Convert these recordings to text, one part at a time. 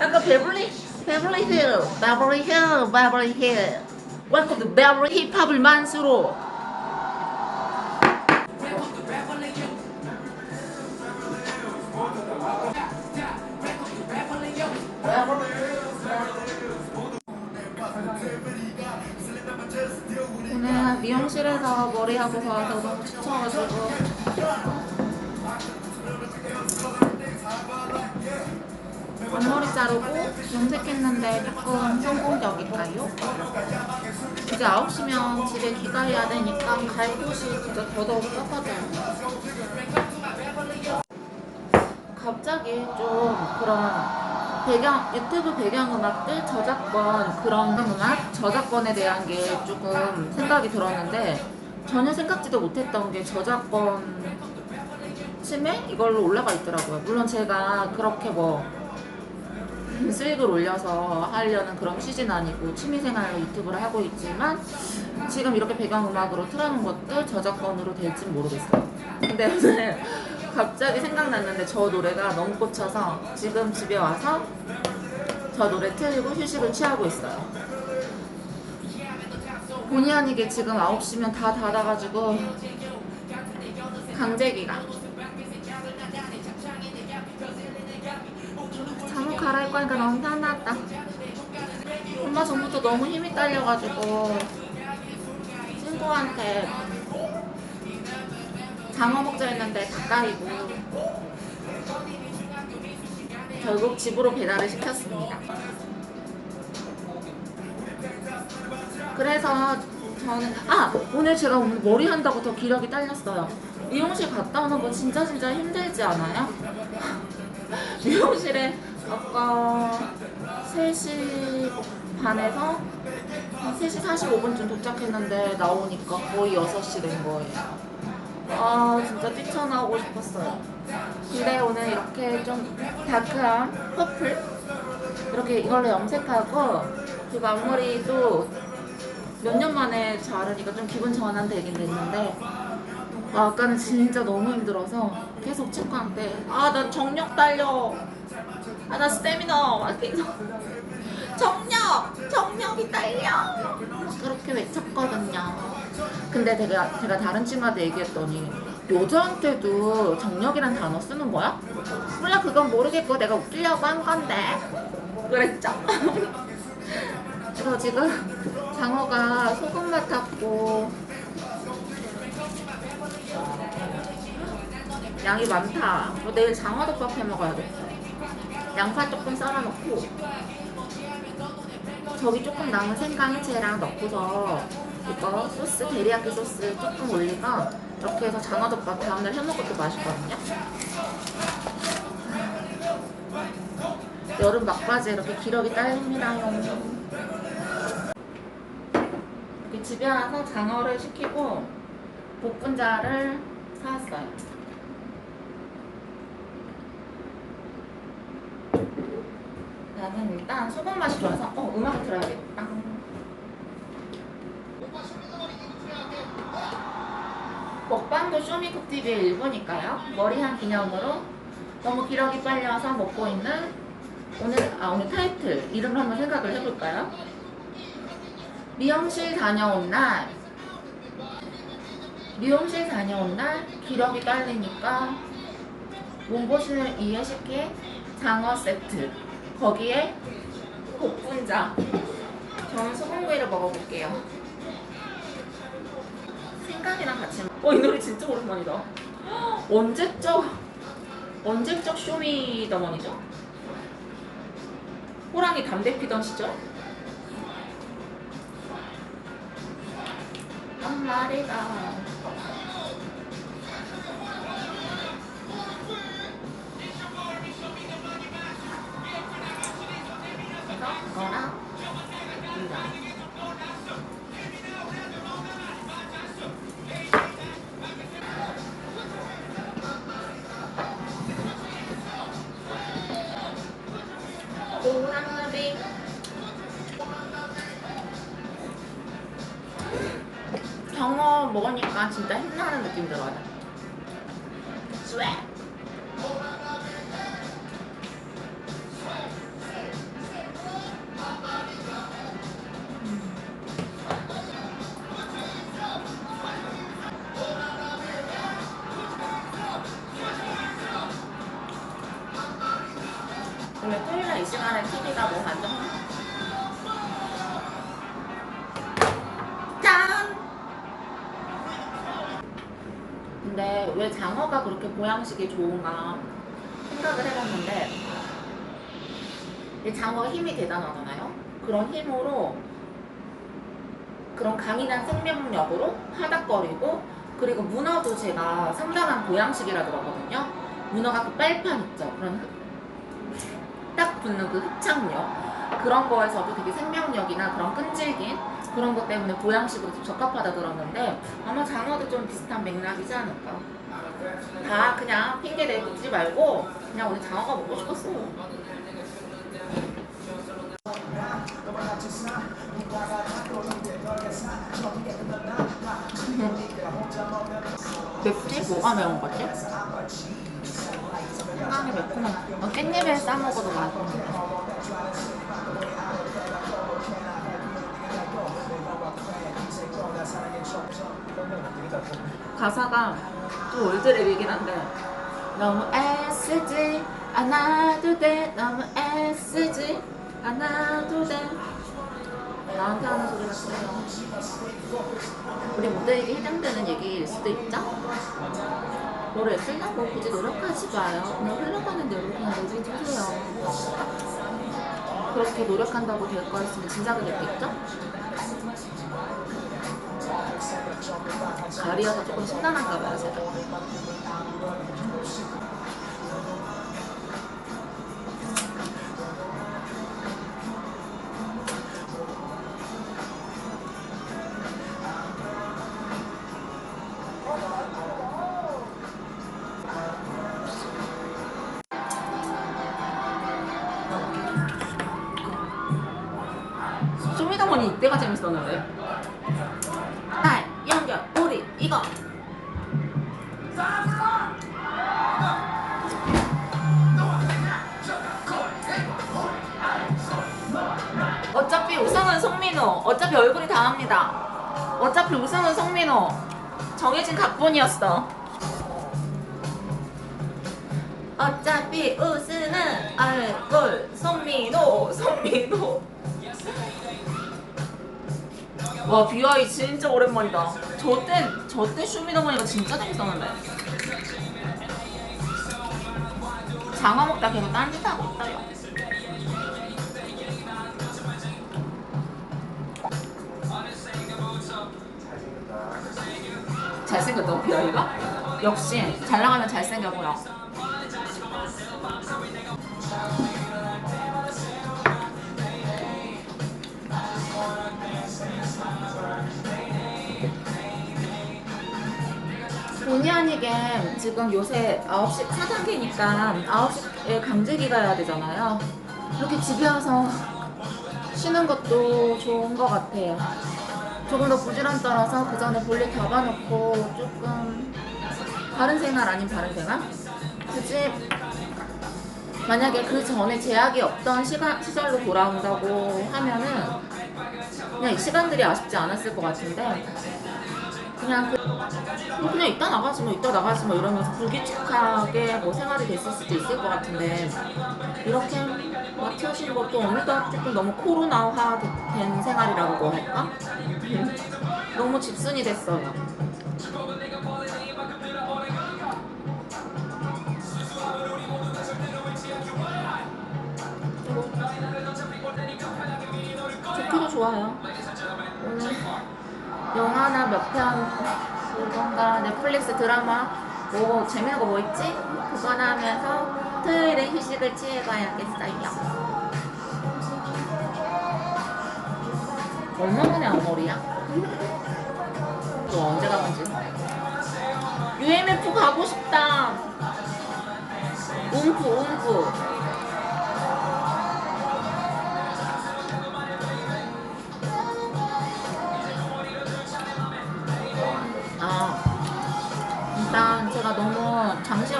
약간 베블리 베블리 힐 베블리 힐 베블리 힐투 베블리 힙합을 만수로 오늘 미용실에서 머리하고 와서 너무 지쳐가지고 앞머리 자르고 염색했는데 조금 성공적일까요? 이제 9시면 집에 귀가해야 되니까 갈 곳이 진짜 더더욱 좁아져요 갑자기 좀 그런 배경 유튜브 배경음악들 저작권 그런 음악 저작권에 대한 게 조금 생각이 들었는데 전혀 생각지도 못했던 게 저작권 침해 이걸로 올라가 있더라고요. 물론 제가 그렇게 뭐 수익을 올려서 하려는 그런 취지는 아니고 취미생활로 유튜브를 하고 있지만 지금 이렇게 배경음악으로 틀어놓은 것도 저작권으로 될지 모르겠어요. 근데 오늘 갑자기 생각났는데 저 노래가 너무 꽂혀서 지금 집에 와서 저 노래 틀고 휴식을 취하고 있어요. 본의 아니게 지금 9시면 다 닫아가지고 강제기가 잠옷 갈아입고 하니까 너무 편하다. 엄마 전부터 너무 힘이 딸려가지고 친구한테 장어 먹자 했는데 닭다리고 결국 집으로 배달을 시켰습니다. 그래서 저는 아 오늘 제가 오늘 머리 한다고 더 기력이 딸렸어요. 미용실 갔다 오는 거 진짜 진짜 힘들지 않아요? 미용실에 아까 3시 반에서 한 3시 45분쯤 도착했는데 나오니까 거의 6시 된 거예요. 아 진짜 뛰쳐나오고 싶었어요. 근데 오늘 이렇게 좀 다크한 퍼플 이렇게 이걸로 염색하고 그리고 앞머리도 몇 년 만에 자르니까 좀 기분 전환되긴 됐는데 아, 아까는 진짜 너무 힘들어서 계속 친구한테 아 나 정력 딸려 아 나 스태미너 막 계속 정력 정력이 딸려 막 그렇게 외쳤거든요 근데 제가, 제가 다른 친구한테 얘기했더니 여자한테도 정력이란 단어 쓰는 거야? 몰라 그건 모르겠고 내가 웃기려고 한 건데 그랬죠 그래서 지금 장어가 소금 맡았고 양이 많다. 저 내일 장어덮밥 해 먹어야겠어. 양파 조금 썰어놓고 저기 조금 남은 생강채랑 넣고서 이거 소스 데리야끼 소스 조금 올리고 이렇게 해서 장어덮밥 다음날 해 먹어도 맛있거든요. 여름 막바지에 이렇게 딸립니다요. 이렇게 집에 와서 장어를 시키고 복분자를 사왔어요. 나는 일단 소금 맛이 좋아서 어 음악을 들어야겠다. 먹방도 쇼미쿡 TV의 일부니까요. 머리한 기념으로 너무 기력이 빨려서 먹고 있는 오늘 아 오늘 타이틀 이름을 한번 생각을 해볼까요? 미용실 다녀온 날 미용실 다녀온 날 기력이 딸리니까 몸보신을 이해시킨 장어 세트 거기에 복분자 저는 소금구이를 먹어볼게요 생강이랑 같이 어 이 노래 진짜 오랜만이다 언제적 언제적 쇼미더머니죠? 호랑이 담배 피던 시절? 한 마리가 거 이거랑 이거 경어 먹으니까 진짜 힘나는 느낌 들어요. 스웩 뭐 완전 짠! 근데 왜 장어가 그렇게 보양식이 좋은가 생각을 해봤는데 이 장어 힘이 대단하잖아요. 그런 힘으로 그런 강인한 생명력으로 화닥거리고 그리고 문어도 제가 상당한 보양식이라 들었거든요. 문어가 그 빨판 있죠. 그런 흡- 딱 붙는 그 흡착력 그런 거에서도 되게 생명력이나 그런 끈질긴 그런 것 때문에 보양식으로 좀 적합하다 들었는데 아마 장어도 좀 비슷한 맥락이지 않을까. 다 그냥 핑계 대지 말고 그냥 우리 장어가 먹고 싶었어. 맵지? 뭐가 매운 거지? 상당히 매콤한 어, 깻잎에 싸먹어도 맛있는데 가사가 좀 올드랩이긴 한데 너무 애쓰지 않아도 돼. 너무 애쓰지 않아도 돼. 나한테 하는 소리 같아요. 우리 모두에게 해당되는 얘기일 수도 있죠? 뭐를 쓰려고 굳이 노력하지 마요. 그냥 흘러가는 대로 그냥 내비두세요. 그렇게 노력한다고 될 거였으면 진작에 됐겠죠? 가리여서 조금 심란한가 봐요 제가 쇼미더머니 이때가 재밌었는데. 날 연결 우리 이거. 어차피 우승은 송민호. 어차피 얼굴이 다 합니다. 어차피 우승은 송민호. 정해진 각본이었어. 어차피 우승은 얼굴 송민호. 송민호 와 비와이 진짜 오랜만이다. 저때 저때 쇼미더머니가 진짜 재밌었는데. 장어 먹다 계속 딴짓 하고 있어요. 잘생겼다고 비와이가? 역시 잘 나가면 잘생겨 보여. 본의 아니게 지금 요새 9시 4단계니까 9시에 강제기 가야 되잖아요. 이렇게 집에 와서 쉬는 것도 좋은 것 같아요. 조금 더 부지런 떨어서 그 전에 볼일 잡아놓고 조금 다른 생활 아닌 다른 생활? 굳이 만약에 그 전에 제약이 없던 시간, 시절로 돌아온다고 하면은 그냥 이 시간들이 아쉽지 않았을 것 같은데 그냥 그, 뭐 그냥 이따 나가지 뭐 이따 나가지 뭐 이러면서 불규칙하게 뭐 생활이 됐을 수도 있을 것 같은데 이렇게 하시는 것도 어느덧 조금 너무 코로나화 된 생활이라고 할까? 너무 집순이 됐어요. 좋기도 좋아요. 오늘 영화나 몇편 보던가 넷플릭스 드라마 뭐 재미난 거뭐 있지? 그거나 하면서 토요일에 휴식을 취해가야겠어요. 얼마 만에 앞머리야? 또 언제 가는지. UMF 가고 싶다. 움프 움프.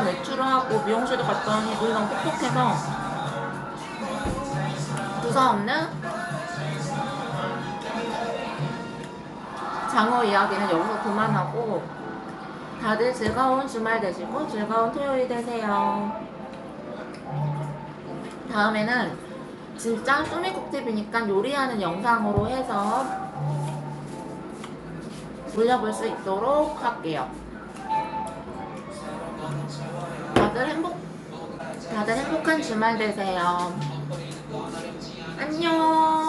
장시간 외출을 하고 미용실도 갔더니 눈이 너무 뻑뻑해서 두서 없는 장어 이야기는 여기서 그만하고 다들 즐거운 주말 되시고 즐거운 토요일 되세요. 다음에는 진짜 소미국팁이니까 요리하는 영상으로 해서 올려볼 수 있도록 할게요. 다들 행복, 다들 행복한 주말 되세요. 안녕.